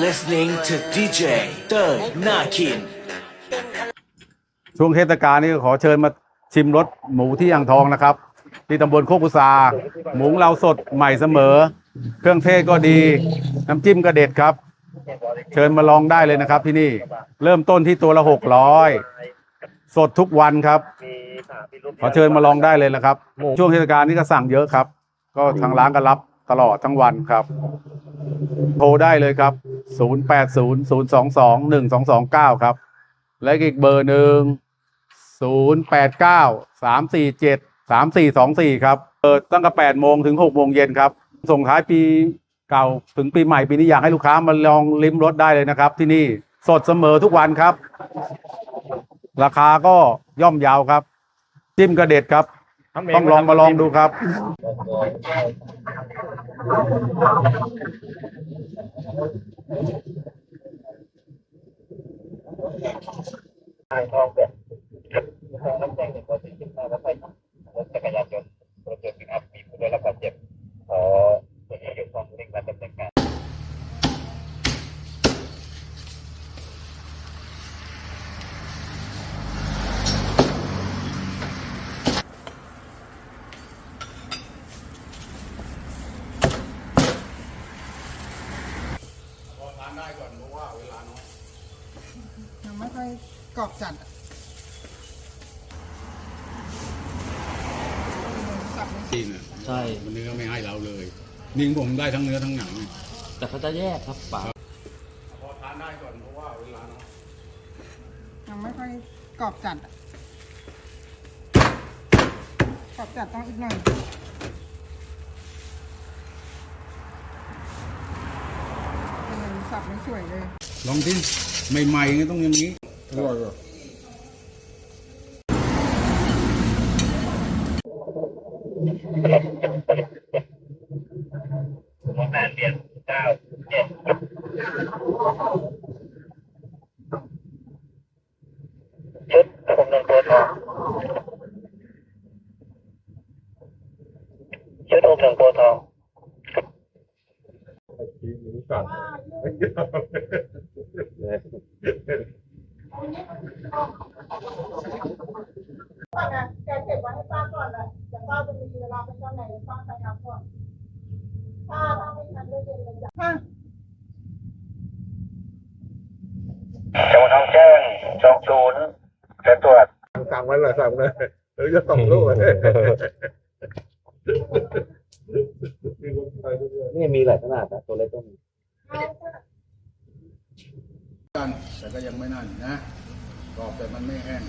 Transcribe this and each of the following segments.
You're listening to DJ เตยนาคิน ช่วงเทศกาลนี้ขอเชิญมาชิมรสหมูที่อ่างทองนะครับ ที่ตำบลโคกกุซา หมูเราสดใหม่เสมอ เครื่องเทศก็ดี น้ำจิ้มก็เด็ดครับ เชิญมาลองได้เลยนะครับที่นี่ เริ่มต้นที่ตัวละหกร้อยสดทุกวันครับ ขอเชิญมาลองได้เลยนะครับ ช่วงเทศกาลนี้ก็สั่งเยอะครับ ก็ทางร้านก็รับตลอดทั้งวันครับ โทรได้เลยครับ 0800222129 ครับ และอีกเบอร์หนึ่งศูนย์แปดเก้าสามสี่เจ็ดสามสี่สองสี่ครับ เปิดตั้งแต่แปดโมงถึงหกโมงเย็นครับ ส่งท้ายปีเก่าถึงปีใหม่ปีนี้อยากให้ลูกค้ามาลองลิ้มรสได้เลยนะครับ ที่นี่สดเสมอทุกวันครับ ราคาก็ย่อมเยาวครับ จิ้มกระเด็ดครับ ต้องลองมาลองดูครับ ทางทองแบบทางรับแจ้งหนึ่งร้อยสี่สิบห้าแล้วไปรถจักรยานยนต์รถยนต์ปิกอัพมีผู้ได้รับบาดเจ็บขอส่วนที่เกี่ยวข้องเร่งรัดดำเนินการ ยังไม่ค่อยกรอบจัดอะสับไม่จริงอะใช่ มันเนื้อไม่ให้เราเลยนิ่งผมได้ทั้งเนื้อทั้งหนังแต่เขาจะแยกครับป๋าพอทานได้ก่อนเพราะว่าเวลาเนาะยังไม่ค่อยกรอบจัดอะกรอบจัดต้องอีกหน่อยเป็นสับไม่สวยเลย ลองที่ใหม่ๆไงต้องอย่างนี้โรงงานเรียนเก้าเจ็ดชุดผมนนตัวทองชุดอมหนึ่งตัวทอง ป้าไงแกเก็บไว้ให้ป้าก่อนแหละเดี๋ยวป้าจะมีเวลาไปตอนไหนป้าไปเอาก่อนป้าป้าไม่ทันได้เย็นเลยจ้ะฮะจังหวัดทองแจ้งสองศูนย์จะตรวจสั่งไว้เลยสั่งเลยเออจะส่งลูกนี่มีหลายขนาดนะตัวเล็กก็มีัน แต่ก็ยังไม่นั่นนะกรอบแต่มันไม่แห้ง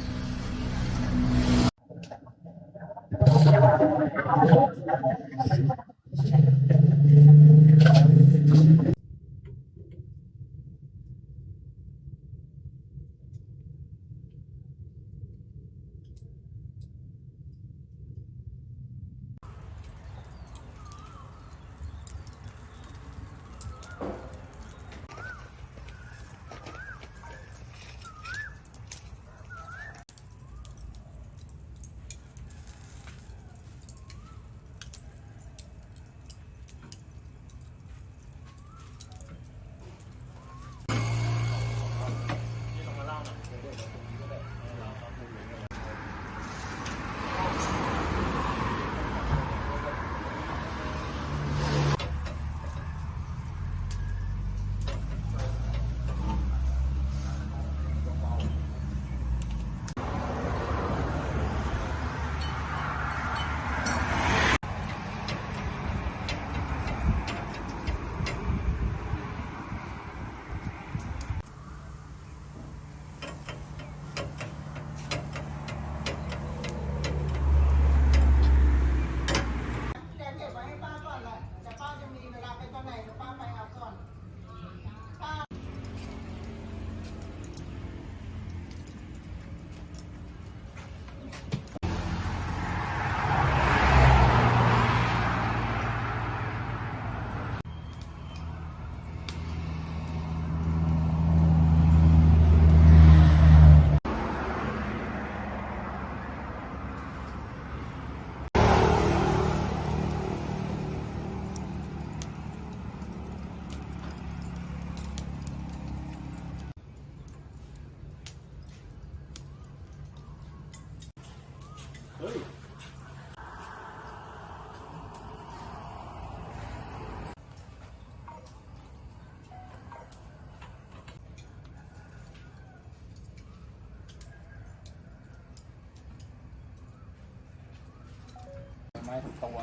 ไม้ถูกตว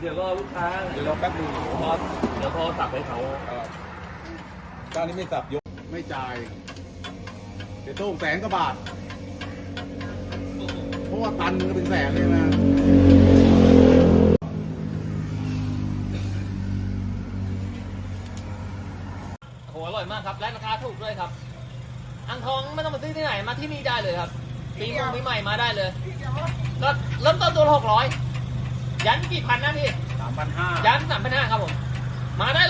เดี๋ยวรอลูกค้าเดี๋ยวเราแป๊บนึงพอเดี๋ยวพอสับให้เขาครับเจ้านี้ไม่สับยกไม่จ่ายเดี๋ยวต้องแสนกว่าบาท ราะว่าตันมันก็เป็นแสนเลยนะโหอร่อยมากครับ และราคาถูกด้วยครับอ่างทองไม่ต้องไปซื้อที่ไหน มาที่นี่ได้เลยครับ ปีมงปีใหม่มาได้เลย ก็เริ่มต้นตัวหกร้อย ยันกี่พันนะพี่สามพันห้ายันสามพันห้าครับผม มาได้เลย